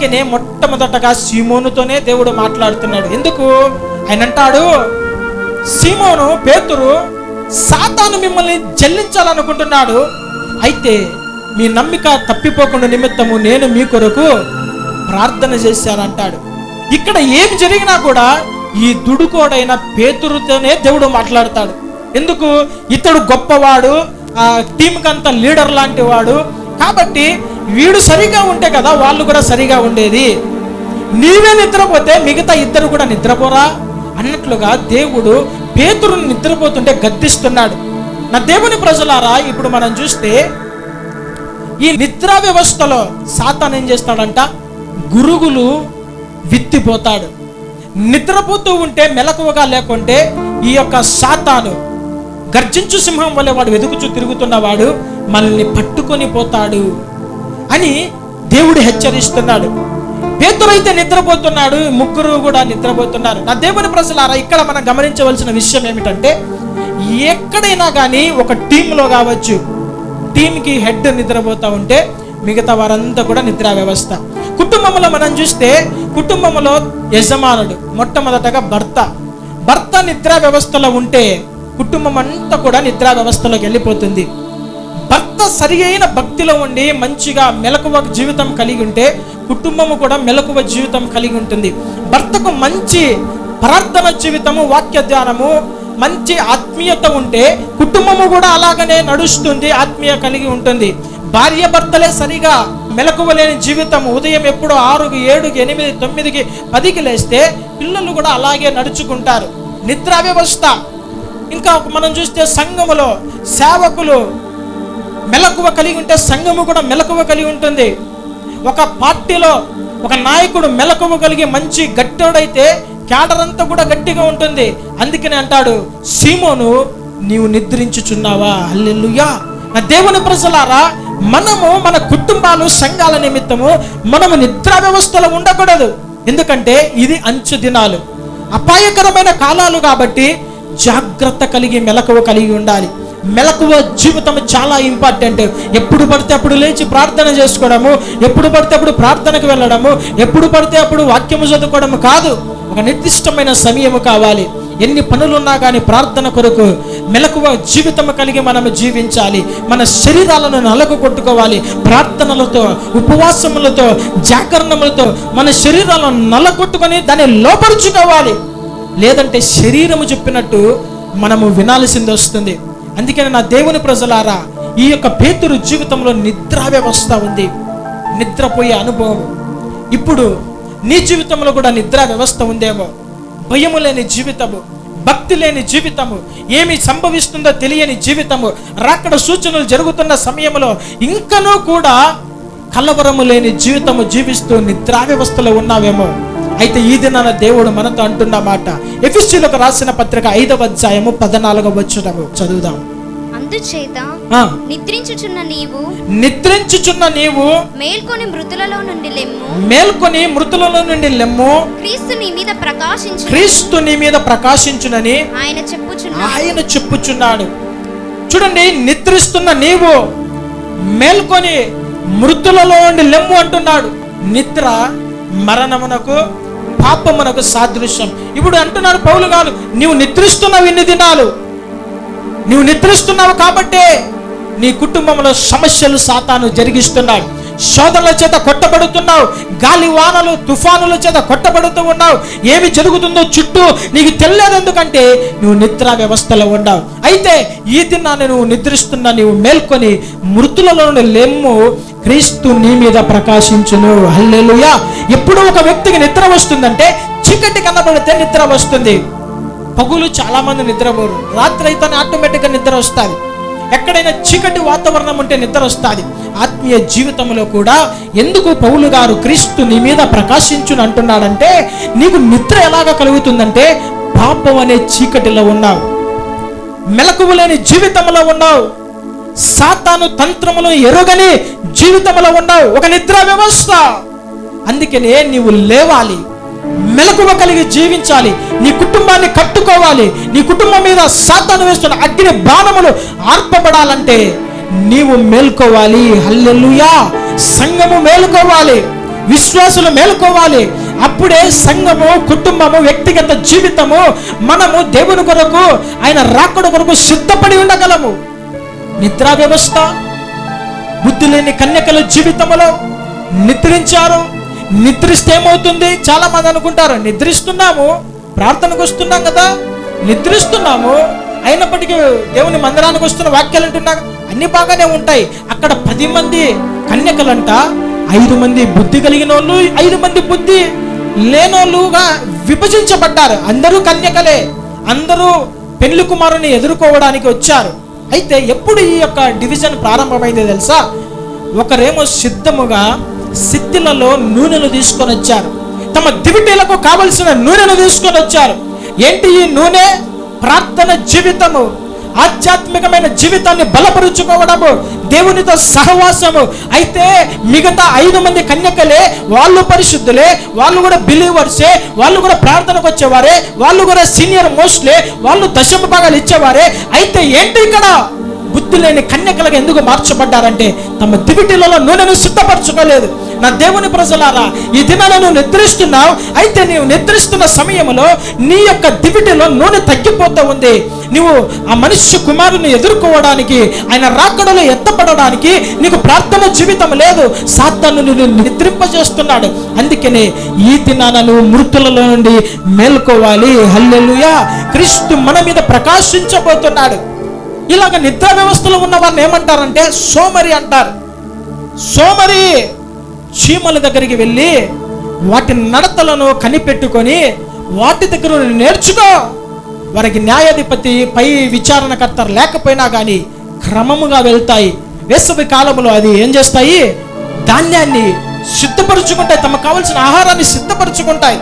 అందుకనే మొట్టమొదటగా సీమోనుతోనే దేవుడు మాట్లాడుతున్నాడు. ఎందుకు? ఆయన అంటాడు సీమోను పేతురు సాతాను మిమ్మల్ని జల్లించాలనుకుంటున్నాడు. అయితే మీ నమ్మిక తప్పిపోకుండా నిమిత్తము నేను మీ కొరకు ప్రార్థన చేశానంటాడు. ఇక్కడ ఏం జరిగినా కూడా ఈ దుడుకోడైన పేతురుతోనే దేవుడు మాట్లాడతాడు. ఎందుకు? ఇతడు గొప్పవాడు ఆ టీంకి అంత లీడర్ లాంటి వాడు. కాబట్టి వీడు సరిగా ఉంటే కదా వాళ్ళు కూడా సరిగా ఉండేది. నీవే నిద్రపోతే మిగతా ఇద్దరు కూడా నిద్రపోరా? అన్నట్లుగా దేవుడు పేతురుని నిద్రపోతుంటే గద్దిస్తున్నాడు. నా దేవుని ప్రజలారా ఇప్పుడు మనం చూస్తే ఈ నిద్ర వ్యవస్థలో సాతాన్ ఏం చేస్తాడంట? గురుగులు విత్తిపోతాడు. నిద్రపోతూ ఉంటే మెలకువగా లేకుంటే ఈ యొక్క సాతాను గర్జించు సింహం వల్ల వాడు వెతుకుచూ తిరుగుతున్నవాడు మనల్ని పట్టుకొని పోతాడు. అని దేవుడు హెచ్చరిస్తున్నాడు. పేతురైతే నిద్రపోతున్నాడు ముగ్గురు కూడా నిద్రపోతున్నారు. నా దేవుని ప్రజలారా ఇక్కడ మనం గమనించవలసిన విషయం ఏమిటంటే ఎక్కడైనా కానీ ఒక టీంలో కావచ్చు టీంకి హెడ్ నిద్రపోతూ ఉంటే మిగతా వారంతా కూడా నిద్రా వ్యవస్థ. కుటుంబంలో మనం చూస్తే కుటుంబంలో యజమానుడు మొట్టమొదటగా భర్త. భర్త నిద్రా వ్యవస్థలో ఉంటే కుటుంబం అంతా కూడా నిద్రా వ్యవస్థలోకి వెళ్ళిపోతుంది. భర్త సరి అయిన భక్తిలో ఉండి మంచిగా మెలకువ జీవితం కలిగి ఉంటే కుటుంబము కూడా మెలకువ జీవితం కలిగి ఉంటుంది. భర్తకు మంచి ప్రార్థన జీవితము వాక్య ధ్యానము మంచి ఆత్మీయత ఉంటే కుటుంబము కూడా అలాగనే నడుస్తుంది ఆత్మీయ కలిగి ఉంటుంది. భార్య భర్తలే సరిగా మెలకువలేని జీవితం ఉదయం ఎప్పుడో ఆరుకి ఏడుకి ఎనిమిది తొమ్మిదికి పదికి లేస్తే పిల్లలు కూడా అలాగే నడుచుకుంటారు. నిద్ర వ్యవస్థ. ఇంకా మనం చూస్తే సంఘములో సేవకులు మెలకువ కలిగి ఉంటే సంఘము కూడా మెలకువ కలిగి ఉంటుంది. ఒక పార్టీలో ఒక నాయకుడు మెలకువ కలిగి మంచి గట్టోడైతే క్యాడర్ అంతా కూడా గట్టిగా ఉంటుంది. అందుకని అంటాడు సీమోను నీవు నిద్రించుచున్నావా? అల్లెల్లుయా నా దేవుని ప్రజలారా మనము మన కుటుంబాలు సంఘాల నిమిత్తము మనము నిద్రా వ్యవస్థలో ఉండకూడదు. ఎందుకంటే ఇది అంచు దినాలు. అపాయకరమైన కాలాలు కాబట్టి జాగ్రత్త కలిగి మెలకువ కలిగి ఉండాలి. మెలకువ జీవితం చాలా ఇంపార్టెంట్. ఎప్పుడు పడితే అప్పుడు లేచి ప్రార్థన చేసుకోవడము ఎప్పుడు పడితే అప్పుడు ప్రార్థనకు వెళ్ళడము ఎప్పుడు పడితే అప్పుడు వాక్యము చదువుకోవడము కాదు. ఒక నిర్దిష్టమైన సమయము కావాలి. ఎన్ని పనులున్నా కానీ ప్రార్థన కొరకు మెలకువ జీవితం కలిగి మనం జీవించాలి. మన శరీరాలను నలకు కొట్టుకోవాలి. ప్రార్థనలతో ఉపవాసములతో జాగరణములతో మన శరీరాలను నలగొట్టుకొని దాన్ని లోపరుచుకోవాలి లేదంటే శరీరము చెప్పినట్టు మనము వినాల్సింది వస్తుంది అందుకని నా దేవుని ప్రజలారా ఈ యొక్క పేతురు జీవితంలో నిద్ర వ్యవస్థ ఉంది. నిద్రపోయే అనుభవం. ఇప్పుడు నీ జీవితంలో కూడా నిద్ర వ్యవస్థ ఉందేమో? భయము లేని జీవితము భక్తి లేని జీవితము ఏమి సంభవిస్తుందో తెలియని జీవితము రాకడ సూచనలు జరుగుతున్న సమయంలో ఇంకనూ కూడా కలవరము లేని జీవితము జీవిస్తూ నిద్రా వ్యవస్థలో ఉన్నావేమో. అయితే ఈ దినాన దేవుడు మనతో అంటున్న మాట. ఎఫిస్టీలకు రాసిన పత్రిక ఐదవ అధ్యాయము పద్నాలుగవ వచ్చుటము చదువుదాం. అందుచేత నిద్రించుచున్న నీవు నిద్రించుచున్న నీవు మేల్కొని మృతులలో నుండి లెమ్ము. మేల్కొని మృతులలో నుండి లెమ్ము. క్రీస్తు నీ మీద ప్రకాశించు క్రీస్తు నీ మీద ప్రకాశించునని ఆయన చెప్పుచున్నా ఆయన చెప్పుచున్నాడు. చూడండి నిద్రిస్తున్న నీవు మేల్కొని మృతులలో ఉండి లెమ్ము అంటున్నాడు. నిద్ర మరణమునకు పాపమునకు సాదృశ్యం. ఇప్పుడు అంటున్నాడు పౌలు గారు నీవు నిద్రిస్తున్నావు ఇన్ని దినాలు. నీవు నిద్రిస్తున్నావు కాబట్టే నీ కుటుంబంలో సమస్యలు సాతాను జరిగిస్తున్నాడు. శోధనల చేత కొట్టబడుతున్నావు గాలి వానలు తుఫానుల చేత కొట్టబడుతూ ఉన్నావు. ఏమి జరుగుతుందో చుట్టూ నీకు తెలియదు ఎందుకంటే నువ్వు నిద్ర వ్యవస్థలో ఉన్నావు. అయితే ఈ దినాన్ని నువ్వు నిద్రిస్తున్న నీవు మేల్కొని మృతులలో లెమ్ము క్రీస్తు నీ మీద ప్రకాశించును. హల్లెలుయా. ఎప్పుడు ఒక వ్యక్తికి నిద్ర వస్తుందంటే చీకటి కనబడితే నిద్ర వస్తుంది. పగులు చాలా మంది నిద్రపోరు. రాత్రి అయితే ఆటోమేటిక్గా నిద్ర వస్తుంది. ఎక్కడైనా చీకటి వాతావరణం ఉంటే నిద్ర వస్తుంది. ఆత్మీయ జీవితంలో కూడా ఎందుకు పౌలు గారు క్రీస్తు నీ మీద ప్రకాశించును అంటున్నాడంటే నీకు నిద్ర ఎలాగ కలుగుతుందంటే పాపం అనే చీకటిలో ఉన్నావు. మెలకువ లేని జీవితంలో ఉన్నావు. సాతాను తంత్రములు ఎరుగని జీవితంలో ఉన్నావు. ఒక నిద్ర వ్యవస్థ అందుకనే నీవు లేవాలి. మెలకువ కలిగి జీవించాలి. నీ కుటుంబాన్ని కట్టుకోవాలి. నీ కుటుంబం మీద సాతాను వేస్తున్న అగ్ని బాణములు ఆర్పబడాలంటే నీవు మేల్కోవాలి. హల్లెలూయా! సంఘము మేలుకోవాలి. విశ్వాసులు మేలుకోవాలి. అప్పుడే సంఘము కుటుంబము వ్యక్తిగత జీవితము మనము దేవుని కొరకు ఆయన రాకడ కొరకు సిద్ధపడి ఉండగలము. నిద్రా వ్యవస్థ బుద్ధి లేని కన్యకల జీవితంలో నిద్రించారు. నిద్రిస్తే ఏమవుతుంది చాలా మంది అనుకుంటారు నిద్రిస్తున్నాము ప్రార్థనకు వస్తున్నాం కదా నిద్రిస్తున్నాము. అయినప్పటికీ దేవుని మందిరానికి వస్తున్న వాక్యాలు అంటున్నా అన్ని బాగానే ఉంటాయి. అక్కడ పది మంది కన్యకలంట ఐదు మంది బుద్ధి కలిగిన వాళ్ళు ఐదు మంది బుద్ధి లేనోళ్ళుగా విభజించబడ్డారు. అందరూ కన్యకలే. అందరూ పెళ్ళి కుమారుని ఎదుర్కోవడానికి వచ్చారు. అయితే ఎప్పుడు ఈ యొక్క డివిజన్ ప్రారంభమైంది తెలుసా? ఒకరేమో సిద్ధముగా సిత్తిలలో నూనెను తీసుకొని వచ్చారు. తమ దివిటీలకు కావలసిన నూనెను తీసుకొని వచ్చారు. ఏంటి ఈ నూనె? ప్రార్థన జీవితము. ఆధ్యాత్మికమైన జీవితాన్ని బలపరుచుకోవడము. దేవునితో సహవాసము. అయితే మిగతా ఐదు మంది కన్యకలే వాళ్ళు పరిశుద్ధులే వాళ్ళు కూడా బిలీవర్సే వాళ్ళు కూడా ప్రార్థనకు వచ్చేవారే వాళ్ళు కూడా సీనియర్ మోస్ట్లే వాళ్ళు దశమ భాగాలు ఇచ్చేవారే. అయితే ఏంటి ఇక్కడ? బుద్ధి లేని కన్యకలకు ఎందుకు మార్చబడ్డారంటే తమ దివిటిలలో నూనెను సిద్ధపరచుకోలేదు నా దేవుని ప్రజలారా ఈ దినాల నువ్వు నిద్రిస్తున్నావు అయితే నీవు నిద్రిస్తున్న సమయంలో నీ యొక్క దివిటిలో నూనె తగ్గిపోతూ ఉంది. నువ్వు ఆ మనుష్య కుమారుని ఎదుర్కోవడానికి ఆయన రాకడలో ఎత్తపడడానికి నీకు ప్రార్థన జీవితం లేదు. సాతాను నిన్ను నిద్రింపజేస్తున్నాడు. అందుకనే ఈ దినాన నువ్వు మృతులలో నుండి మేల్కోవాలి. హల్లెలుయా. క్రీస్తు మన మీద ప్రకాశించబోతున్నాడు. ఇలాగ నిద్ర వ్యవస్థలో ఉన్న వారిని ఏమంటారంటే సోమరి అంటారు. సోమరి చీమల దగ్గరికి వెళ్ళి వాటి నడతలను కనిపెట్టుకొని వాటి దగ్గర నేర్చుకో. వారికి న్యాయాధిపతి పై విచారణకర్త లేకపోయినా కానీ క్రమముగా వెళ్తాయి. వేసవి కాలంలో అది ఏం చేస్తాయి? ధాన్యాన్ని సిద్ధపరుచుకుంటాయి. తమకు కావలసిన ఆహారాన్ని సిద్ధపరుచుకుంటాయి.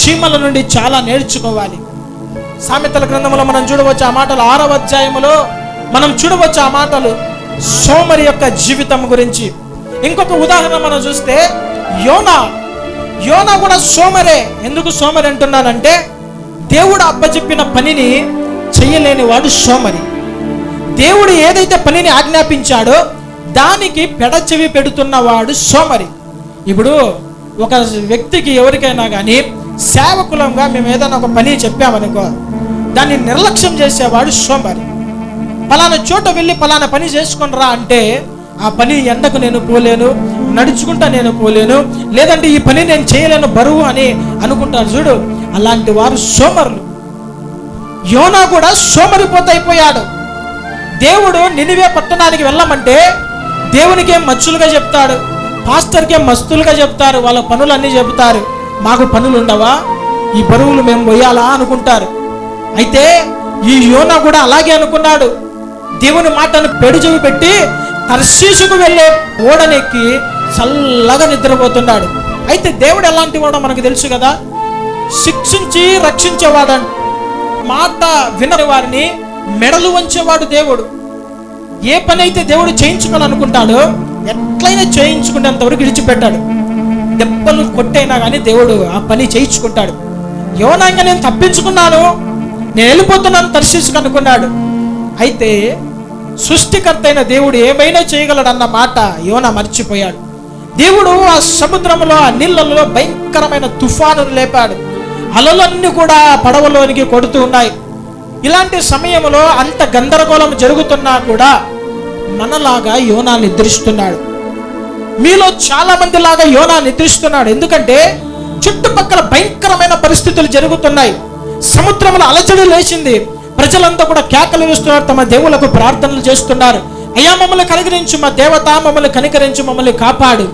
చీమల నుండి చాలా నేర్చుకోవాలి. సామెతల గ్రంథంలో మనం చూడవచ్చు ఆ మాటలు. ఆరవ అధ్యాయంలో మనం చూడవచ్చు ఆ మాటలు సోమరి యొక్క జీవితం గురించి. ఇంకొక ఉదాహరణ మనం చూస్తే యోనా. యోనా కూడా సోమరే. ఎందుకు సోమరి అంటున్నానంటే దేవుడు అప్పచెప్పిన పనిని చెయ్యలేని వాడు సోమరి. దేవుడు ఏదైతే పనిని ఆజ్ఞాపించాడో దానికి పెడచెవి పెడుతున్నవాడు సోమరి. ఇప్పుడు ఒక వ్యక్తికి ఎవరికైనా కానీ సేవకులంగా మేము ఏదైనా ఒక పని చెప్పామనుకో దాన్ని నిర్లక్ష్యం చేసేవాడు సోమరి. పలానా చోట వెళ్ళి పలానా పని చేసుకుని రా అంటే ఆ పని ఎండకు నేను పోలేను నడుచుకుంటా నేను పోలేను లేదంటే ఈ పని నేను చేయలేను బరువు అని అనుకుంటాను చూడు. అలాంటి వారు సోమరులు. యోనా కూడా సోమరిపోతైపోయాడు దేవుడు నినివే పట్టణానికి వెళ్ళమంటే దేవునికి ఏం మచ్చులుగా చెప్తాడు? పాస్టర్కి ఏం మస్తులుగా చెప్తారు? వాళ్ళ పనులన్నీ చెప్తారు మాకు పనులు ఉండవా ఈ బరువులు మేము పోయాలా అనుకుంటారు. అయితే ఈ యోన కూడా అలాగే అనుకున్నాడు. దేవుని మాటను పెడుచెవి పెట్టి తర్శీసుకు వెళ్ళే ఓడనెక్కి చల్లగా నిద్రపోతున్నాడు. అయితే దేవుడు ఎలాంటి వాడో మనకు తెలుసు కదా? శిక్షించి రక్షించేవాడు మాట వినని వారిని మెడలు వంచేవాడు దేవుడు. ఏ పని అయితే దేవుడు చేయించుకోవాలనుకుంటాడో ఎట్లయినా చేయించుకునేంతవరకు విడిచిపెట్టాడు. దెబ్బలు కొట్టైనా కానీ దేవుడు ఆ పని చేయించుకుంటాడు. యోనాంగా నేను తప్పించుకున్నాను. నేను వెళ్ళిపోతున్నాను దర్శించుకు అనుకున్నాడు. అయితే సృష్టికర్త అయిన దేవుడు ఏమైనా చేయగలడు అన్న మాట యోన మర్చిపోయాడు. దేవుడు ఆ సముద్రంలో ఆ నీళ్ళలో భయంకరమైన తుఫానును లేపాడు. అలలన్నీ కూడా పడవలోనికి కొడుతూ ఉన్నాయి. ఇలాంటి సమయంలో అంత గందరగోళం జరుగుతున్నా కూడా మనలాగా యోనా నిద్రిస్తున్నాడు. మీలో చాలా మంది లాగా యోనా నిద్రిస్తున్నాడు. ఎందుకంటే చుట్టుపక్కల భయంకరమైన పరిస్థితులు జరుగుతున్నాయి. సముద్రంలో అలచడి లేచింది. ప్రజలంతా కూడా కేకలు వేస్తున్నారు. తమ దేవులకు ప్రార్థనలు చేస్తున్నారు. అయ్యా మమ్మల్ని కనికరించు మా దేవత మమ్మల్ని కనికరించు మమ్మల్ని కాపాడు.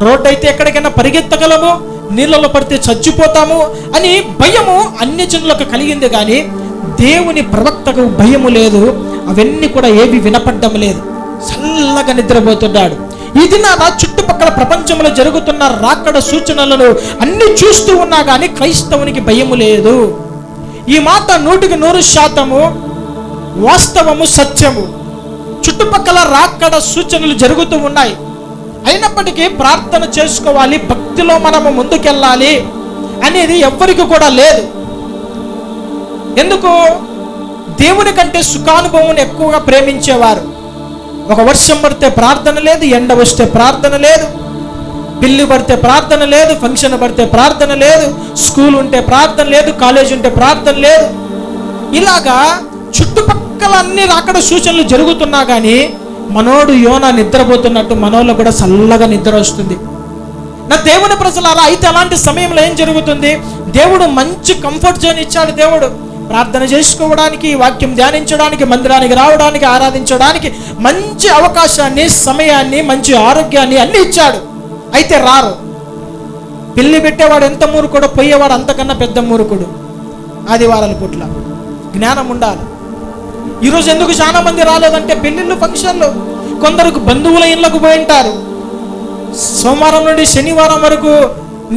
రోడ్డు అయితే ఎక్కడికైనా పరిగెత్తగలము? నీళ్ళలో పడితే చచ్చిపోతాము అని భయము అన్ని జనులకు కలిగింది కానీ దేవుని ప్రవక్తకు భయము లేదు. అవన్నీ కూడా ఏవి వినపడ్డం లేదు. చల్లగా నిద్రపోతున్నాడు. ఇది నా చుట్టుపక్కల ప్రపంచంలో జరుగుతున్న రాకడ సూచనలను అన్ని చూస్తూ ఉన్నా కానీ క్రైస్తవునికి భయము లేదు. ఈ మాట నూటికి నూరు శాతము వాస్తవము సత్యము. చుట్టుపక్కల రాక్కడ సూచనలు జరుగుతూ ఉన్నాయి. అయినప్పటికీ ప్రార్థన చేసుకోవాలి భక్తిలో మనము ముందుకెళ్ళాలి అనేది ఎవ్వరికి కూడా లేదు. ఎందుకు? దేవుని కంటే సుఖానుభవం ఎక్కువగా ప్రేమించేవారు. ఒక వర్షం పడితే ప్రార్థన లేదు ఎండ వస్తే ప్రార్థన లేదు. పిల్లి పడితే ప్రార్థన లేదు ఫంక్షన్ పడితే ప్రార్థన లేదు స్కూల్ ఉంటే ప్రార్థన లేదు కాలేజ్ ఉంటే ప్రార్థన లేదు. ఇలాగా చుట్టుపక్కల అన్ని అక్కడ సూచనలు జరుగుతున్నా కానీ మనోడు యోన నిద్రపోతున్నట్టు మనోళ్ళు కూడా చల్లగా నిద్ర వస్తుంది. నా దేవుని ప్రజలారా అయితే అలాంటి సమయంలో ఏం జరుగుతుంది? దేవుడు మంచి కంఫర్ట్ జోన్ ఇచ్చాడు దేవుడు. ప్రార్థన చేసుకోవడానికి వాక్యం ధ్యానించడానికి మందిరానికి రావడానికి ఆరాధించడానికి మంచి అవకాశాన్ని సమయాన్ని మంచి ఆరోగ్యాన్ని అన్ని ఇచ్చాడు. అయితే రారు. పిల్లి పెట్టేవాడు ఎంత మూర్ఖుడో పోయేవాడు అంతకన్నా పెద్ద మూర్ఖుడు. ఆదివారాల పుట్ల జ్ఞానం ఉండాలి. ఈరోజు ఎందుకు చాలా మంది రాలేదంటే పెళ్ళిళ్ళు ఫంక్షన్లు కొందరికి బంధువుల ఇళ్ళకు పోయి ఉంటారు. సోమవారం నుండి శనివారం వరకు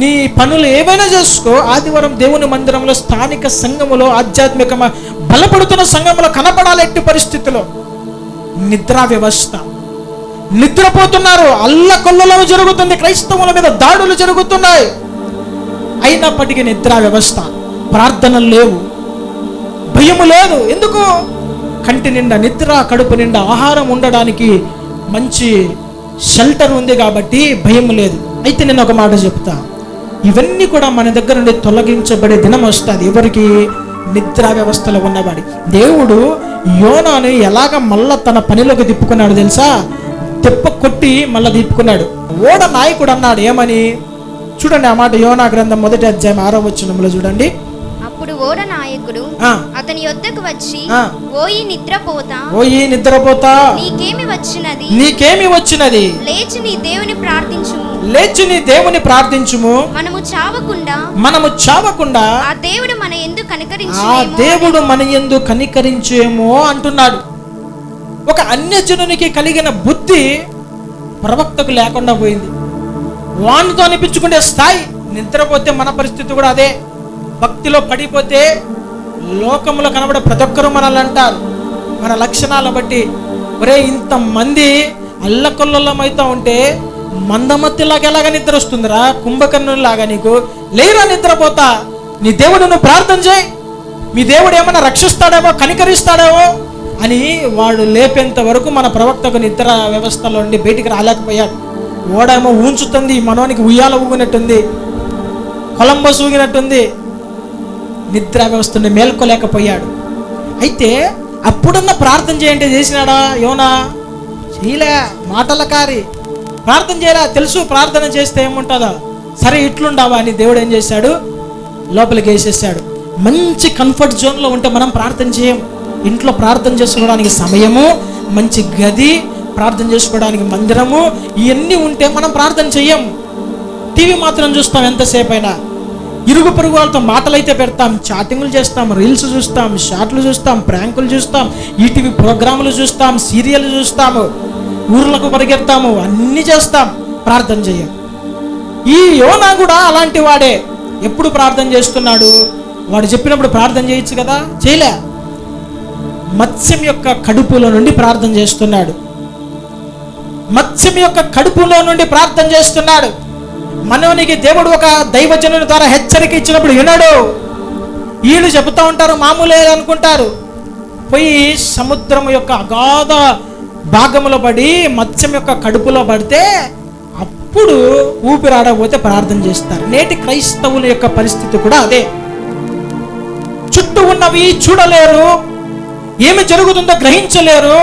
నీ పనులు ఏవైనా చేసుకో ఆదివారం దేవుని మందిరంలో స్థానిక సంఘములో ఆధ్యాత్మిక బలపడుతున్న సంఘంలో కనపడాలి ఎట్టి పరిస్థితిలో. నిద్రా వ్యవస్థ. నిద్రపోతున్నారు. అల్లకొల్లలో జరుగుతుంది. క్రైస్తవుల మీద దాడులు జరుగుతున్నాయి. అయినప్పటికీ నిద్ర వ్యవస్థ ప్రార్థనలు లేవు. భయము లేదు. ఎందుకు? కంటి నిండా నిద్ర కడుపు నిండా ఆహారం ఉండడానికి మంచి షెల్టర్ ఉంది కాబట్టి భయం లేదు. అయితే నేను ఒక మాట చెప్తా. ఇవన్నీ కూడా మన దగ్గర నుండి తొలగించబడే దినం వస్తుంది. ఎవరికి? నిద్రా వ్యవస్థలో ఉన్నవాడి. దేవుడు యోనాను ఎలాగ మళ్ళా తన పనిలోకి తిప్పుకున్నాడు తెలుసా? తెప్ప కొట్టి మళ్ళా తిప్పుకున్నాడు ఓడ నాయకుడు అన్నాడు ఏమని? చూడండి ఆ మాట యోనా గ్రంథం మొదటి అధ్యాయం ఆరో వచనంలో చూడండి. అప్పుడు ఓడ నాయకుడు ఆ, అతని యొద్దకు వచ్చి ఆ. ఓయి నిద్రపోతా. ఓయి నిద్రపోతా. నీకేమి వచ్చినది? నీకేమి వచ్చినది? లేచి నీ దేవుని ప్రార్థించుము. లేచి నీ దేవుని ప్రార్థించుము. మనము చావకుండా. మనము చావకుండా. ఆ దేవుడు మన ఎందు ఆ కనికరించునేమో దేవుడు మన యందు కనికరించేమో అంటున్నాడు. ఒక అన్యజనునికి కలిగిన బుద్ధి ప్రవక్తకు లేకుండా పోయింది. వానితో అనిపించుకునే స్థాయి నిద్రపోతే మన పరిస్థితి కూడా అదే. భక్తిలో పడిపోతే లోకంలో కనబడే ప్రతి ఒక్కరూ మనల్ని అంటారు. మన లక్షణాల బట్టి. ఒరే ఇంతమంది అల్లకొల్లం అవుతా ఉంటే మందమత్తిలాగా ఎలాగా నిద్ర వస్తుందిరా కుంభకర్ణులాగా నీకు. లేరా నిద్రపోతా? నీ దేవుడు నువ్వు ప్రార్థన చేయి. మీ దేవుడు ఏమైనా రక్షిస్తాడేమో కనికరిస్తాడేమో? అని వాడు లేపేంత వరకు మన ప్రవక్తకు నిద్ర వ్యవస్థలో నుండి బయటికి రాలేకపోయాడు. ఓడేమో ఊంచుతుంది మనోనికి ఉయ్యాల ఊగినట్టుంది కొలంబస్ ఊగినట్టుంది నిద్ర వ్యవస్థని మేల్కోలేకపోయాడు. అయితే అప్పుడన్న ప్రార్థన చేయండి చేసినాడా యోనా? చేయలే మాటలకారి. ప్రార్థన చేయరా? తెలుసు ప్రార్థన చేస్తే ఏముంటుందో. సరే ఇట్లుండావా అని దేవుడు ఏం చేశాడు? లోపలికి వేసేసాడు. మంచి కంఫర్ట్ జోన్లో ఉంటే మనం ప్రార్థన చేయము ఇంట్లో ప్రార్థన చేసుకోవడానికి సమయము మంచి గది ప్రార్థన చేసుకోవడానికి మందిరము ఇవన్నీ ఉంటే మనం ప్రార్థన చెయ్యం. టీవీ మాత్రం చూస్తాం ఎంతసేపు అయినా ఇరుగు పొరుగు వాళ్ళతో మాటలైతే పెడతాం చాటింగ్లు చేస్తాం రీల్స్ చూస్తాం షార్ట్లు చూస్తాం ప్రాంకులు చూస్తాం ఈటీవీ ప్రోగ్రాములు చూస్తాం సీరియల్ చూస్తాము ఊర్లకు పరిగెత్తాము అన్నీ చేస్తాం ప్రార్థన చెయ్యం. ఈ యోనా కూడా అలాంటి వాడే. ఎప్పుడు ప్రార్థన చేస్తున్నాడు? వాడు చెప్పినప్పుడు ప్రార్థన చేయొచ్చు కదా? చేయలే. మత్స్యం యొక్క కడుపులో నుండి ప్రార్థన చేస్తున్నాడు. మత్స్యం యొక్క కడుపులో నుండి ప్రార్థన చేస్తున్నాడు. మనోనికి దేవుడు ఒక దైవజనుని ద్వారా హెచ్చరిక ఇచ్చినప్పుడు వినడు. వీళ్ళు చెబుతూ ఉంటారు మామూలే అనుకుంటారు. పోయి సముద్రం యొక్క అగాధ భాగంలో పడి మత్స్యం యొక్క కడుపులో పడితే అప్పుడు ఊపిరాడకపోతే ప్రార్థన చేస్తారు. నేటి క్రైస్తవుల యొక్క పరిస్థితి కూడా అదే. చుట్టూ ఉన్నవి చూడలేరు. ఏమి జరుగుతుందో గ్రహించలేరు.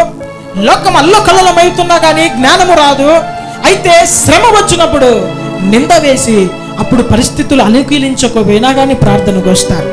లోకం అల్లకల్లమవుతున్నా కానీ జ్ఞానము రాదు. అయితే శ్రమ వచ్చినప్పుడు నింద వేసి అప్పుడు పరిస్థితులు అనుకూలించకపోయినా కానీ ప్రార్థనకు వస్తారు.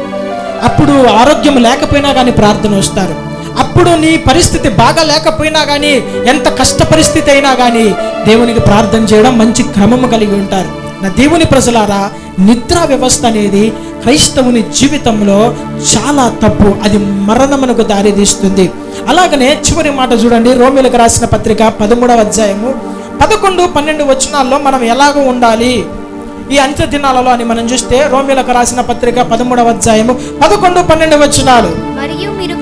అప్పుడు ఆరోగ్యం లేకపోయినా కానీ ప్రార్థన వస్తారు. అప్పుడు నీ పరిస్థితి బాగా లేకపోయినా కానీ ఎంత కష్ట పరిస్థితి అయినా కానీ దేవునికి ప్రార్థన చేయడం మంచి క్రమము కలిగి ఉంటారు. నా దేవుని ప్రజలారా నిద్ర వ్యవస్థ అనేది క్రైస్తవుని జీవితంలో చాలా తప్పు. అది మరణమునకు దారితీస్తుంది. అలాగనే చివరి మాట చూడండి. రోమిలకు రాసిన పత్రిక పదమూడవ అధ్యాయము పదకొండు పన్నెండు వచనాల్లో మనం ఎలాగ ఉండాలి? ఈ అంత్య దినాలలో అని మనం చూస్తే రోమిలకు రాసిన పత్రిక పదమూడవ అధ్యాయము పదకొండు పన్నెండు వచనాలు. మరియు మీరు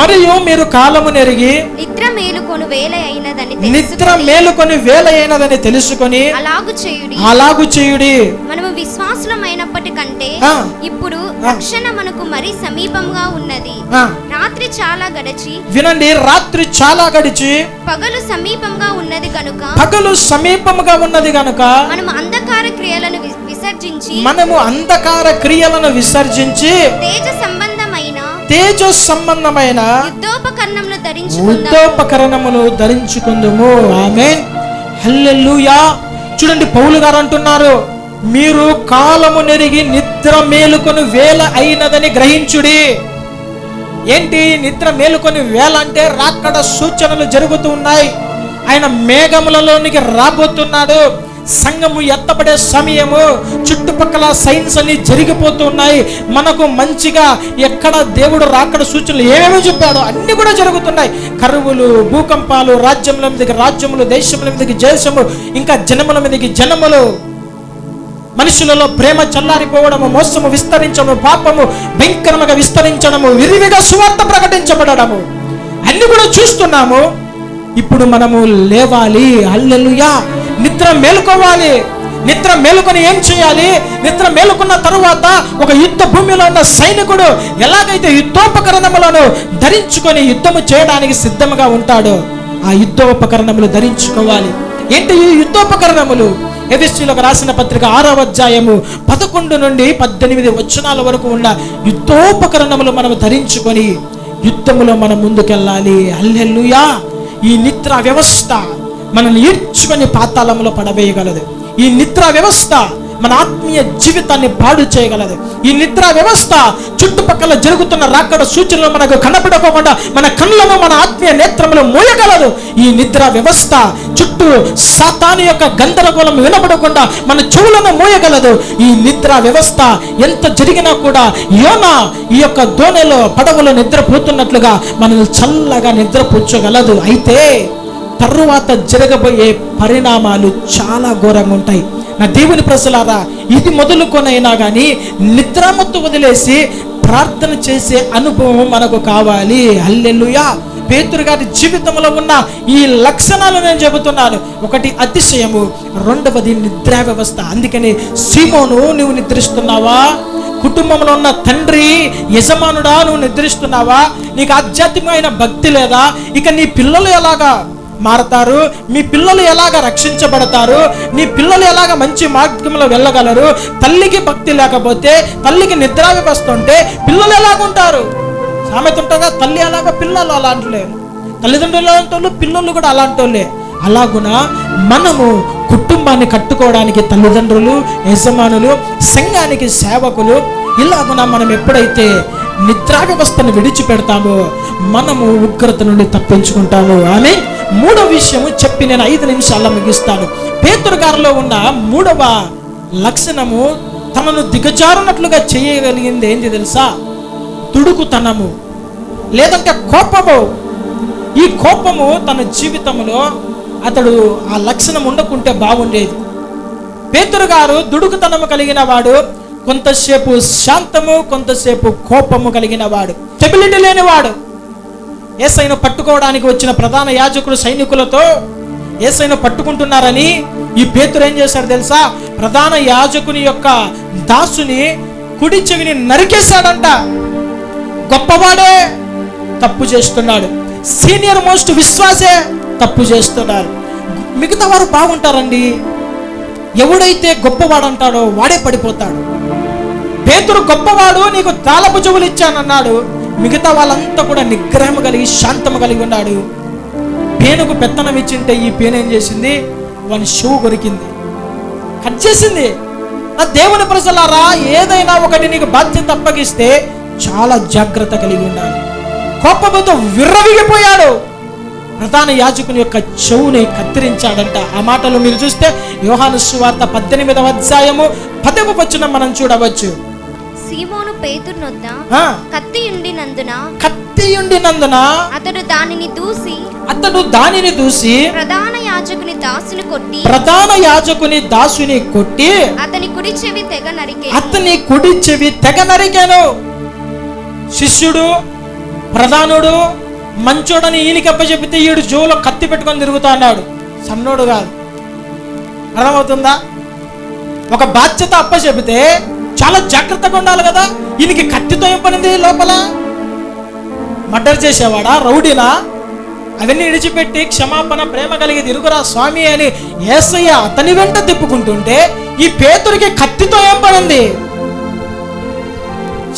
మరియు మీరు కాలము నెరిగి నిద్ర మేలుకొను వేల అయినదని నిద్ర తెలుసుకొని మేలుకొని వేల అయినదని తెలుసుకొని అలాగు చేయుడి అలాగు చేయుడి మనము విశ్వాసులమైనప్పటి కంటే ఆ. ఇప్పుడు. రక్షణ మనకు మరీ సమీపంగా ఉన్నది రాత్రి చాలా గడిచి వినండి రాత్రి చాలా గడిచి పగలు సమీపంగా ఉన్నది కనుక పగలు సమీపముగా ఉన్నది గనుక మనం అంధకార క్రియలను విసర్జించి మనము అంధకార క్రియలను విసర్జించి తేజ సంబంధమైన తేజ సంబంధమైన యుద్ధోపకరణములు ధరించుకుందాం యుద్ధోపకరణములు ధరించుకుందుము హల్లెలూయా. చూడండి పౌలు గారు అంటున్నారు మీరు కాలము నెరిగి నిద్ర మేలుకొని వేల అయినదని గ్రహించుడి. ఏంటి? నిద్ర మేలుకొని వేల అంటే రాకడ సూచనలు జరుగుతూ ఉన్నాయి. ఆయన మేఘములలోనికి రాబోతున్నాడు. సంఘము ఎత్తపడే సమయము చుట్టుపక్కల సైన్స్ అన్ని జరిగిపోతూ ఉన్నాయి. మనకు మంచిగా ఎక్కడ దేవుడు రాకడ సూచనలు ఏమేమి చెప్పాడో అన్ని కూడా జరుగుతున్నాయి. కరువులు భూకంపాలు రాజ్యముల మీదకి రాజ్యములు దేశముల మీదకి దేశము ఇంకా జనముల మీదకి జనములు. మనుషులలో ప్రేమ చల్లారిపోవడము మోసము విస్తరించడము పాపము భయంకరముగా విస్తరించడము విరివిగా సువార్త ప్రకటించబడము అన్ని కూడా చూస్తున్నాము. ఇప్పుడు మనము లేవాలి. అల్లెలుయా నిద్ర మేలుకోవాలి. నిద్ర మేలుకొని ఏం చేయాలి? నిద్ర మేలుకున్న తరువాత ఒక యుద్ధ భూమిలో ఉన్న సైనికుడు ఎలాగైతే యుద్ధోపకరణములను ధరించుకొని యుద్ధము చేయడానికి సిద్ధంగా ఉంటాడో ఆ యుద్ధోపకరణములు ధరించుకోవాలి. ఏంటి ఈ యుద్ధోపకరణములు? ఎఫెస్సీలకు రాసిన పత్రిక ఆరవ అధ్యాయము పదకొండు నుండి పద్దెనిమిది వచనాల వరకు ఉన్న యుద్ధోపకరణములు మనం ధరించుకొని యుద్ధములో మనం ముందుకెళ్ళాలి. అల్లెల్లుయా ఈ నిద్ర వ్యవస్థ మనల్ని ఈడ్చుకొని పాతాళంలో పడవేయగలదు. ఈ నిద్ర వ్యవస్థ మన ఆత్మీయ జీవితాన్ని పాడు చేయగలదు. ఈ నిద్ర వ్యవస్థ చుట్టుపక్కల జరుగుతున్న రాకడ సూచనలు మనకు కనపడకుండా మన కళ్ళను మన ఆత్మీయ నేత్రములు మోయగలదు. ఈ నిద్ర వ్యవస్థ చుట్టూ సాతాను యొక్క గందరగోళం వినపడకుండా మన చెవులను మోయగలదు. ఈ నిద్ర వ్యవస్థ ఎంత జరిగినా కూడా యోనా ఈ యొక్క దోణిలో పడవలో నిద్రపోతున్నట్లుగా మనల్ని చల్లగా నిద్రపుచ్చగలదు. అయితే తరువాత జరగబోయే పరిణామాలు చాలా ఘోరంగా ఉంటాయి. నా దేవుని ప్రజలారా ఇది మొదలుకొనైనా కానీ నిద్రమత్తు వదిలేసి ప్రార్థన చేసే అనుభవం మనకు కావాలి. హల్లెలూయా. పేతురు గారి జీవితంలో ఉన్న ఈ లక్షణాలు నేను చెబుతున్నాను. ఒకటి అతిశయము రెండవది నిద్రా వ్యవస్థ. అందుకని సీమోను నువ్వు నిద్రిస్తున్నావా? కుటుంబంలో ఉన్న తండ్రి యజమానుడా నువ్వు నిద్రిస్తున్నావా? నీకు ఆధ్యాత్మికమైన భక్తి లేదా? ఇక నీ పిల్లలు ఎలాగా? మారతారు. మీ పిల్లలు ఎలాగ రక్షించబడతారు? నీ పిల్లలు ఎలాగ మంచి మార్గంలో వెళ్ళగలరు? తల్లికి భక్తి లేకపోతే తల్లికి నిద్రావ్యవస్థ ఉంటే పిల్లలు ఎలాగుంటారు? సామెత ఉంటుందా తల్లి అలాగ పిల్లలు అలాంటి లేరు తల్లిదండ్రులు అలాంటి వాళ్ళు పిల్లలు కూడా అలాంటి వాళ్ళే అలాగున? మనము కుటుంబాన్ని కట్టుకోవడానికి తల్లిదండ్రులు యజమానులు సంఘానికి సేవకులు ఇలాగున మనం ఎప్పుడైతే నిద్రా వ్యవస్థను విడిచిపెడతామో మనము ఉగ్రత నుండి తప్పించుకుంటాము. ఆమె మూడవ విషయము చెప్పి నేను ఐదు నిమిషాల్లో ముగిస్తాను. పేతురు గారిలో ఉన్న మూడవ లక్షణము తనను దిగజారునట్లుగా చేయగలిగింది ఏంటి తెలుసా? తుడుకుతనము లేదంటే కోపము. ఈ కోపము తన జీవితంలో అతడు ఆ లక్షణం ఉండకుంటే బాగుండేది. పేతురు గారు దుడుకుతనము కలిగిన వాడు కొంతసేపు శాంతము కొంతసేపు కోపము కలిగిన వాడు. స్టెబిలిటీ లేనివాడు. ఏసైను పట్టుకోవడానికి వచ్చిన ప్రధాన యాజకుడు సైనికులతో ఏసైను పట్టుకుంటున్నారని ఈ పేతురు ఏం చేశాడు తెలుసా? ప్రధాన యాజకుని యొక్క దాసుని కుడి చెవిని నరికేశాడంట. గొప్పవాడే తప్పు చేస్తున్నాడు. సీనియర్ మోస్ట్ విశ్వాసే తప్పు చేస్తున్నారు మిగతా వారు బాగుంటారండి. ఎవడైతే గొప్పవాడంటాడో వాడే పడిపోతాడు. పేతురు గొప్పవాడు నీకు తాళపు చెవులు ఇచ్చానన్నాడు. మిగతా వాళ్ళంతా కూడా నిగ్రహం కలిగి శాంతము కలిగి ఉన్నాడు. పేనుకు పెత్తనం ఇచ్చింటే ఈ పేను ఏం చేసింది? వాని షూ కొరికింది. కట్ చేసింది. నా దేవుని ప్రజలారా ఏదైనా ఒకటి నీకు బాధ్యత అప్పగిస్తే చాలా జాగ్రత్త కలిగి ఉండాలి. కోపంతో విర్రవిగిపోయాడు. ప్రధాన యాజకుని యొక్క చెవుని కత్తిరించాడంట. ఆ మాటలు మీరు చూస్తే యోహాను సువార్త పద్దెనిమిదవ అధ్యాయము పదవ వచ్చిన మనం చూడవచ్చు. సీమోను పేతుర్నొద్ద ఆ, కత్తి ఉండినందున కత్తి ఉండినందున అతడు దానిని దూసి అతడు దానిని దూసి ప్రధాన యాజకుని దాసుని కొట్టి ప్రధాన యాజకుని దాసుని కొట్టి అతని కుడి చెవి తెగ నరికే అతని కుడి చెవి తెగ నరికాను. శిష్యుడు ప్రధానుడు మంచోడని ఈయనకి అప్పచెప్పితే ఈడు జోలో కత్తి పెట్టుకొని తిరుగుతా అన్నాడు. సన్నోడు కాదు. అర్థమవుతుందా? ఒక బాధ్యత అప్పచెపితే చాలా జాగ్రత్తగా ఉండాలి కదా. ఈయనకి కత్తితో ఏం లోపల. మర్డర్ చేసేవాడా? రౌడీనా? అవన్నీ విడిచిపెట్టి క్షమాపణ ప్రేమ కలిగి తిరుగురా స్వామి అని ఏసయ్య అతని వెంట తిప్పుకుంటుంటే ఈ పేతురికి కత్తితో ఏం పడింది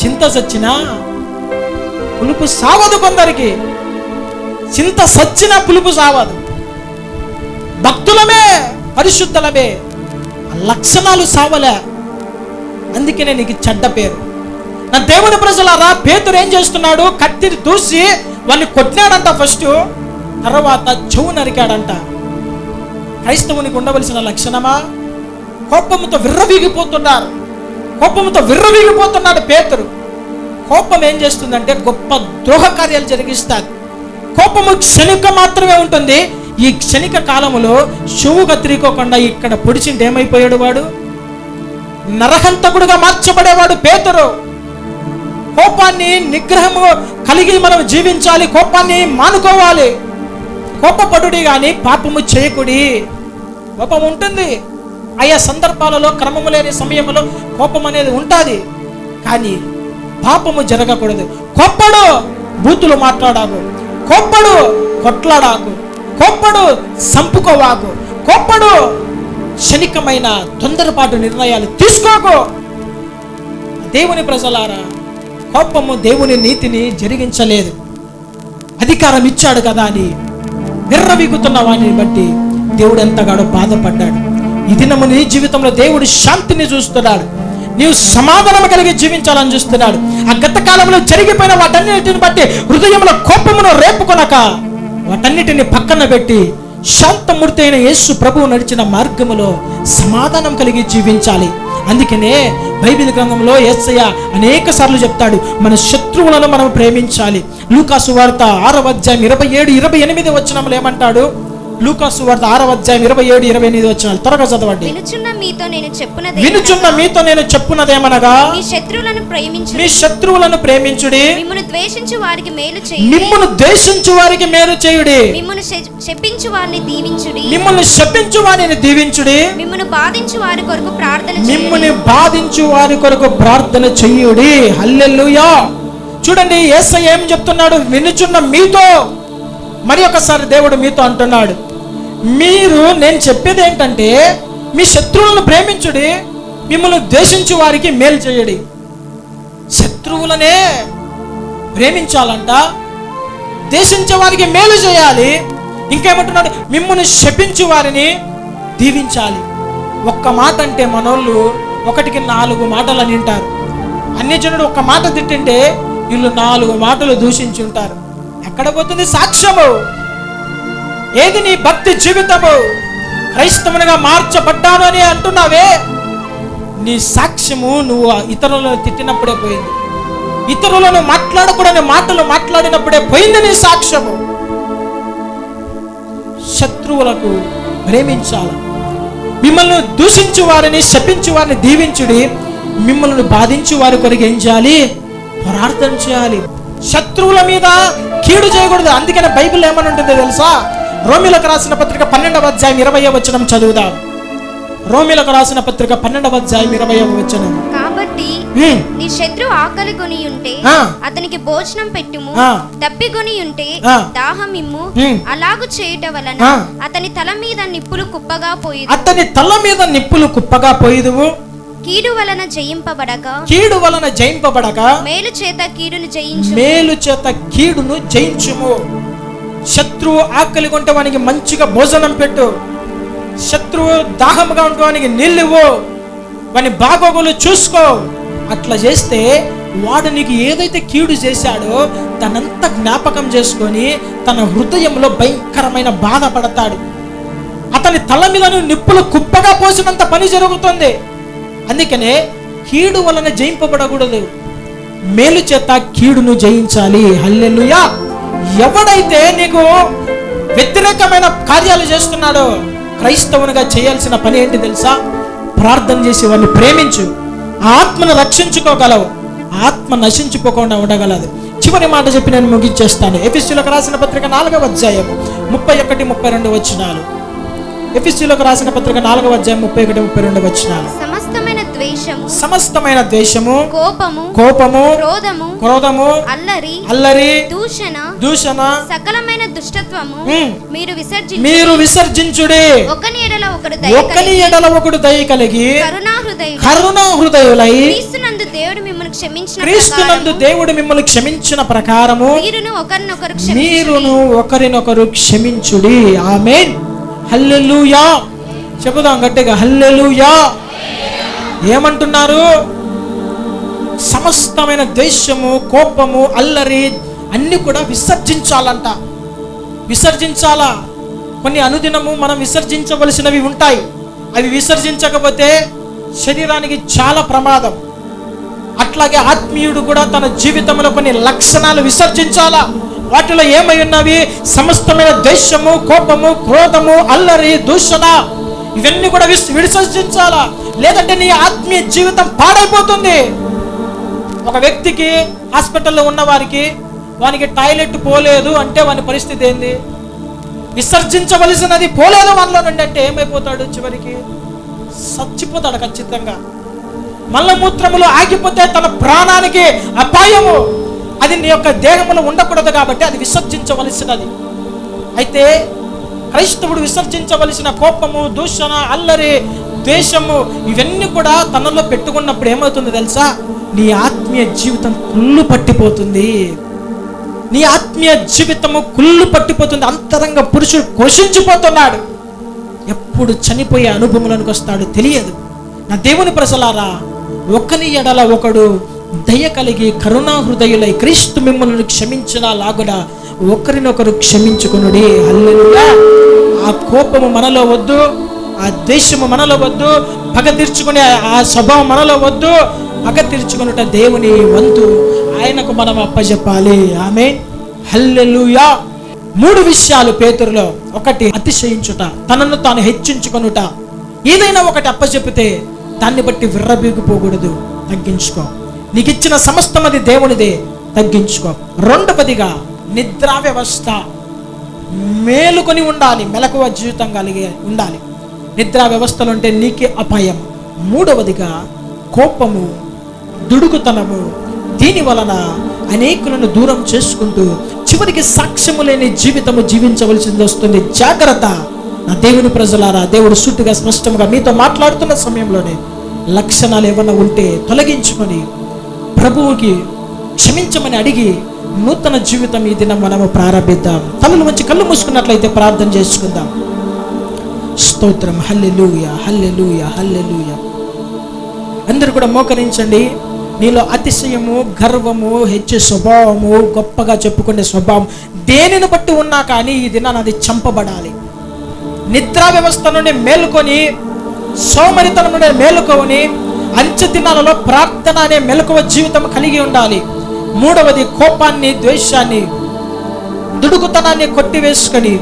చింత సచ్చిన? పులుపు సావదు కొందరికి. చింత సచ్చిన పులుపు సావదు. భక్తులమే పరిశుద్ధలమే. లక్షణాలు సావలే. అందుకనే నీకు చెడ్డ పేరు. నా దేవుని ప్రజలారా పేతురు ఏం చేస్తున్నాడు? కత్తిని దూసి వాడిని కొట్టినాడంట ఫస్ట్ తర్వాత చెవు నరికాడంట. క్రైస్తవునికి ఉండవలసిన లక్షణమా? కోపంతో విర్రవీగిపోతున్నారు. కోపంతో విర్రవీగిపోతున్నాడు పేతురు. కోపం ఏం చేస్తుందంటే గొప్ప ద్రోహ కార్యాలు జరిగిస్తారు కోపము క్షణిక మాత్రమే ఉంటుంది. ఈ క్షణిక కాలములో చెవు కత్తిరికోకుండా ఇక్కడ పొడిచింటే ఏమైపోయాడు వాడు? నరహంతకుడుగా మార్చబడేవాడు పేతురు. కోపాన్ని నిగ్రహము కలిగి మనం జీవించాలి కోపాన్ని మానుకోవాలి. కోపపడుడి కానీ పాపము చేయకుడి. కోపం ఉంటుంది. ఆయా సందర్భాలలో క్రమము లేని సమయంలో కోపం అనేది ఉంటుంది. కానీ పాపము జరగకూడదు. కోప్పడు బూతులు మాట్లాడాకు. కోప్పడు కొట్లాడాకు. కోప్పడు సంపుకోవాకు. కోప్పడు క్షణికమైన తొందరపాటు నిర్ణయాలు తీసుకోకు. దేవుని ప్రజలారా కోపము దేవుని నీతిని జరిగించలేదు. అధికారం ఇచ్చాడు కదా అని నిర్రవీగుతున్న వాటిని బట్టి దేవుడు ఎంతగాడో బాధపడ్డాడు. ఈ దినము నీ జీవితంలో దేవుడు శాంతిని చూస్తున్నాడు. నీవు సమాధానం కలిగి జీవించాలని చూస్తున్నాడు. ఆ గత కాలంలో జరిగిపోయిన వాటన్నిటిని బట్టి హృదయంలో కోపమును రేపుకొనక వాటన్నిటిని పక్కన పెట్టి శాంతమూర్తి అయిన యేసు ప్రభువు నడిచిన మార్గములో సమాధానం కలిగి జీవించాలి. అందుకనే బైబిల్ గ్రంథంలో యేసయ్య అనేక సార్లు చెప్తాడు మన శత్రువులను మనం ప్రేమించాలి. లూకాసు వార్త ఆరవ అధ్యాయం ఇరవై ఏడు ఇరవై ఎనిమిది వచ్చినములు ఏమంటాడు? లూకాసు వార్త ఆరవ అధ్యాయం ఇరవై ఏడు ఇరవై ఎనిమిది వచ్చినాలు త్వరగా చదవండి. వినుచున్న మీతో నేను చెప్పున్నది వినుచున్న మీతో నేను చెప్పున్నదేమనగా? మీ శత్రువులను ప్రేమించు మీ శత్రువులను ప్రేమించుడి. మిమ్మల్ని ద్వేషించు వారికి మేలు చేయి మిమ్మును ద్వేషించు వారికి మేలు చేయుడి. మిమ్మల్ని శపించు వారిని దీవించుడి. మిమ్మల్ని శపించు వారిని దీవించుడి. మిమ్మల్ని బాధించు వారి కొరకు ప్రార్థన మిమ్మల్ని చేయుడి బాధించు వారి కొరకు ప్రార్థన చెయ్యుడి హల్లెలూయా. చూడండి యేసయ్య ఏం చెప్తున్నాడు? వినుచున్న మీతో. మరి ఒకసారి దేవుడు మీతో అంటున్నాడు. మీరు నేను చెప్పేది ఏంటంటే మీ శత్రువులను ప్రేమించుడి మిమ్మల్ని ద్వేషించు వారికి మేలు చేయడి. శత్రువులనే ప్రేమించాలంట దేశించే వారికి మేలు చేయాలి. ఇంకేమంటున్నాడు? మిమ్మల్ని శపించు వారిని దీవించాలి. ఒక్క మాట అంటే మనోళ్ళు ఒకటికి నాలుగు మాటలు అని వింటారు. అన్యజనుడు ఒక్క మాట తిట్టింటే వీళ్ళు నాలుగు మాటలు దూషించి ఉంటారు. ఎక్కడ పోతుంది సాక్ష్యము? ఏది నీ భక్తి జీవితము? క్రైస్తవునిగా మార్చబడ్డాను అని అంటున్నావే? నీ సాక్ష్యము నువ్వు ఇతరులను తిట్టినప్పుడే పోయింది. ఇతరులను మాట్లాడకూడని మాటలు మాట్లాడినప్పుడే పోయింది నీ సాక్ష్యము. శత్రువులకు ప్రేమించాలి మిమ్మల్ని దూషించు వారిని శపించు వారిని దీవించుడి మిమ్మల్ని బాధించు వారి కొరకు ఏం చేయాలి? ప్రార్థన చేయాలి. శత్రువుల మీద కీడు చేయకూడదు. అందుకనే బైబిల్ ఏమని ఉంటుందో తెలుసా? రోమిలకు రాసిన పత్రిక పన్నెండవ అధ్యాయం ఇరవై వచనం చదువుదాం రోమిలకు రాసిన పత్రిక పన్నెండవ అధ్యాయం ఇరవై వచనం కాబట్టి. నీ శత్రు ఆకలి కొని ఉంటే. అతనికి భోజనం పెట్టుము ఆ. తప్పికొని ఉంటే. దాహం ఇమ్ము. అలాగు చేయుట వలన. అతని తల మీద నిప్పులు కుప్పగా పోయి అతని తల మీద నిప్పులు కుప్పగా పోయిదువు కీడు వలన జయింపబడగా కీడు వలన జయింపబడక మేలు చేత కీడును జయించు మేలు చేత కీడును జయించుము శత్రువు ఆకలి కొంటే వానికి మంచిగా భోజనం పెట్టు. శత్రువు దాహముగా ఉంటే వానికి నీళ్ళు ఇవ్వు. వాని బాగోగులు చూసుకో. అట్లా చేస్తే వాడు నీకు ఏదైతే కీడు చేశాడో తనంత జ్ఞాపకం చేసుకొని తన హృదయంలో భయంకరమైన బాధపడతాడు అతని తల మీద నిప్పులు కుప్పగా పోసినంత పని జరుగుతుంది. అందుకనే కీడు వలన జయింపబడకూడదు. మేలు చేత కీడును జయించాలి. హల్లెలుయా. ఎవడైతే నీకు వ్యతిరేకమైన కార్యాలు చేస్తున్నాడో క్రైస్తవునిగా చేయాల్సిన పని ఏంటి తెలుసా? ప్రార్థన చేసి వాడిని ప్రేమించు. ఆత్మను రక్షించుకోగలవు. ఆత్మ నశించుకోకుండా ఉండగలదు. చివరి మాట చెప్పి నేను ముగించేస్తాను. ఎఫిస్యులకు రాసిన పత్రిక నాలుగవ అధ్యాయం ముప్పై ఒకటి ముప్పై రెండు వచ్చినాలు ఎఫిస్యులకు రాసిన పత్రిక నాలుగవ అధ్యాయం ముప్పై ఒకటి ముప్పై రెండు వచ్చినాలు ద్వేషము సమస్తమైన ద్వేషము కోపము కోపము క్రోధము క్రోధము అల్లరి అల్లరి దూషణ దూషణ సకలమైన దుష్టత్వము. మీరు విసర్జించి మీరు విసర్జించుడి. ఒకని ఎడల ఒకడు దయ ఒకని కలిగి ఎడల ఒకడు దయ కలిగి కరుణా హృదయుడు. కరుణా హృదయులై క్రీస్తునందు దేవుడు మిమ్మల్ని క్షమించిన క్రీస్తునందు దేవుడు మిమ్మల్ని క్షమించిన ప్రకారము మీరును ఒకరినొకరు క్షమించుడి. మీరును ఒకరినొకరు క్షమించుడి. ఆమేన్. హల్లెలూయా. చెబుదాం గట్టిగా హల్లెలూయా. ఏమంటున్నారు? సమస్తమైన ద్వేషము కోపము అల్లరి అన్ని కూడా విసర్జించాలంట. విసర్జించాలా? కొన్ని అనుదినము మనం విసర్జించవలసినవి ఉంటాయి. అవి విసర్జించకపోతే శరీరానికి చాలా ప్రమాదం. అట్లాగే ఆత్మీయుడు కూడా తన జీవితంలో కొన్ని లక్షణాలు విసర్జించాలా? వాటిలో ఏమై ఉన్నవి? సమస్తమైన ద్వేషము కోపము క్రోధము అల్లరి దూషణ ఇవన్నీ కూడా విస్ విసర్జించాలా? లేదంటే నీ ఆత్మీయ జీవితం పాడైపోతుంది. ఒక వ్యక్తికి హాస్పిటల్లో ఉన్న వారికి వానికి టాయిలెట్ పోలేదు అంటే వాని పరిస్థితి ఏంది? విసర్జించవలసినది పోలేదు మనలో నుండి అంటే ఏమైపోతాడు చివరికి? చచ్చిపోతాడు ఖచ్చితంగా. మల్లమూత్రములు ఆగిపోతే తన ప్రాణానికి అపాయము. అది నీ యొక్క దేహములో ఉండకూడదు కాబట్టి అది విసర్జించవలసినది. అయితే క్రైస్తవుడు విసర్జించవలసిన కోపము దూషణ అల్లరి ద్వేషము ఇవన్నీ కూడా తనలో పెట్టుకున్నప్పుడు ఏమవుతుంది తెలుసా? నీ ఆత్మీయ జీవితం కుళ్ళు పట్టిపోతుంది. నీ ఆత్మీయ జీవితము కుళ్ళు పట్టిపోతుంది. అంతరంగ పురుషుడు కోషించిపోతున్నాడు ఎప్పుడు చనిపోయే అనుభవంలోనికి వస్తాడు తెలియదు. నా దేవుని ప్రజలారా ఒకని ఎడల ఒకడు దయ కలిగి కరుణా హృదయులై క్రీస్తు మిమ్మల్ని క్షమించిన లాగున ఒకరినొకరు క్షమించుకునుడి. అల్లెలుగా ఆ కోపము మనలో వద్దు. ఆ ద్వేషము మనలో వద్దు పగ తీర్చుకునే ఆ స్వభావం మనలో వద్దు పగ తీర్చుకున్నట దేవుని వంతు. ఆయనకు మనం అప్పచెప్పాలి ఆమె హల్లెలూయా. మూడు విషయాలు పేతురులో ఒకటి అతిశయించుట తనను తాను హెచ్చించుకొనుట. ఏదైనా ఒకటి అప్పచెప్పితే దాన్ని బట్టి విర్రబీగిపోకూడదు తగ్గించుకో. నీకు ఇచ్చిన సమస్తం అది దేవునిదే. తగ్గించుకో. రెండవదిగా నిద్రా వ్యవస్థ మేలుకొని ఉండాలి మెలకువ జీవితం కలిగి ఉండాలి. నిద్రా వ్యవస్థలు ఉంటే నీకే అపాయం. మూడవదిగా కోపము దుడుకుతనము. దీని వలన అనేకులను దూరం చేసుకుంటూ చివరికి సాక్ష్యము లేని జీవితము జీవించవలసింది వస్తుంది. జాగ్రత్త. నా దేవుని ప్రజలారా దేవుడు సూటిగా స్పష్టంగా మీతో మాట్లాడుతున్న సమయంలోనే లక్షణాలు ఏమన్నా ఉంటే తొలగించుకొని ప్రభువుకి క్షమించమని అడిగి నూతన జీవితం ఈ దినం మనము ప్రారంభిద్దాం. తలలు మంచి కళ్ళు మూసుకున్నట్లయితే ప్రార్థన చేసుకుందాం. స్తోత్రం. హల్లెలూయ హల్లెలూయ హల్లెలూయ. అందరూ కూడా మోకరించండి. నీలో అతిశయము గర్వము హెచ్చు స్వభావము గొప్పగా చెప్పుకునే స్వభావం దేనిని బట్టి ఉన్నా కానీ ఈ దినాన్ని అది చంపబడాలి. నిద్రా వ్యవస్థ నుండి మేలుకొని సోమరితనం నుండి మేలుకొని అంచె దినాలలో ప్రార్థన అనే మెలకువ జీవితం కలిగి ఉండాలి. మూడవది కోపాన్ని ద్వేషాన్ని దుడుకుతనాన్ని కొట్టివేసుకొని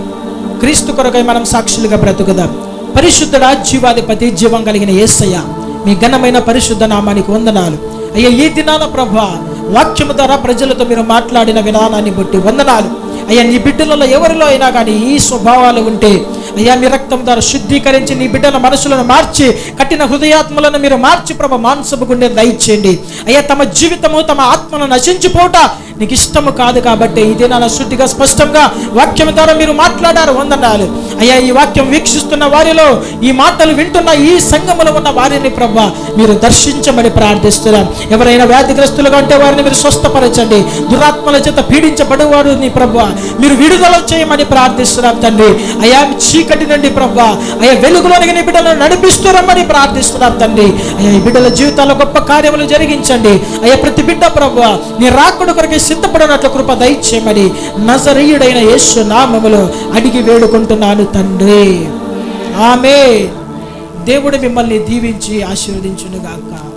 క్రీస్తు కొరకై మనం సాక్షులుగా బ్రతుకుదాం. పరిశుద్ధుడా జీవాధిపతి జీవం కలిగిన యేసయ్య మీ ఘనమైన పరిశుద్ధ నామానికి వందనాలు. అయ్యా ఈ దినాన ప్రభా వాక్యము ద్వారా ప్రజలతో మీరు మాట్లాడిన విధానాన్ని బట్టి వందనాలు. అయ్యా నీ బిడ్డలలో ఎవరిలో అయినా కానీ ఈ స్వభావాలు ఉంటే అయ్యా మీ రక్తం ద్వారా శుద్ధీకరించి నీ బిడ్డల మనసులను మార్చి కఠిన హృదయాత్మలను మీరు మార్చి ప్రభ మాంసపు గుండె దయచేయండి అయ్యా తమ జీవితము తమ ఆత్మను నశించిపోట నీకు ఇష్టము కాదు కాబట్టి ఇదే నా శుద్ధిగా స్పష్టంగా వాక్యం ద్వారా మీరు మాట్లాడారు వందనాలు. అయ్యా ఈ వాక్యం వీక్షిస్తున్న వారిలో ఈ మాటలు వింటున్న ఈ సంఘములో ఉన్న వారిని ప్రభా మీరు దర్శించమని ప్రార్థిస్తున్నాం. ఎవరైనా వ్యాధిగ్రస్తులుగా ఉంటే వారిని మీరు స్వస్థపరచండి. దురాత్మల చేత పీడించబడేవారు నీ ప్రభా మీరు విడుదల చేయమని ప్రార్థిస్తున్నాం తండ్రి. అయా చీకటి నుండి ప్రభా అయ్యా వెలుగులోనికి నీ బిడ్డలను నడిపిస్తున్నామని ప్రార్థిస్తున్నాం తండ్రి. అయ్యా ఈ బిడ్డల జీవితాల్లో గొప్ప కార్యములు జరిగించండి. అయ్యా ప్రతి బిడ్డ ప్రభా నీ రాకుడు కొరకు సిద్ధపడినట్లు కృప దయచేయమని నజరీయుడైన యేసు నామములో అడిగి వేడుకుంటున్నాను తండ్రి. ఆమె దేవుడు మిమ్మల్ని దీవించి ఆశీర్వదించునుగాక.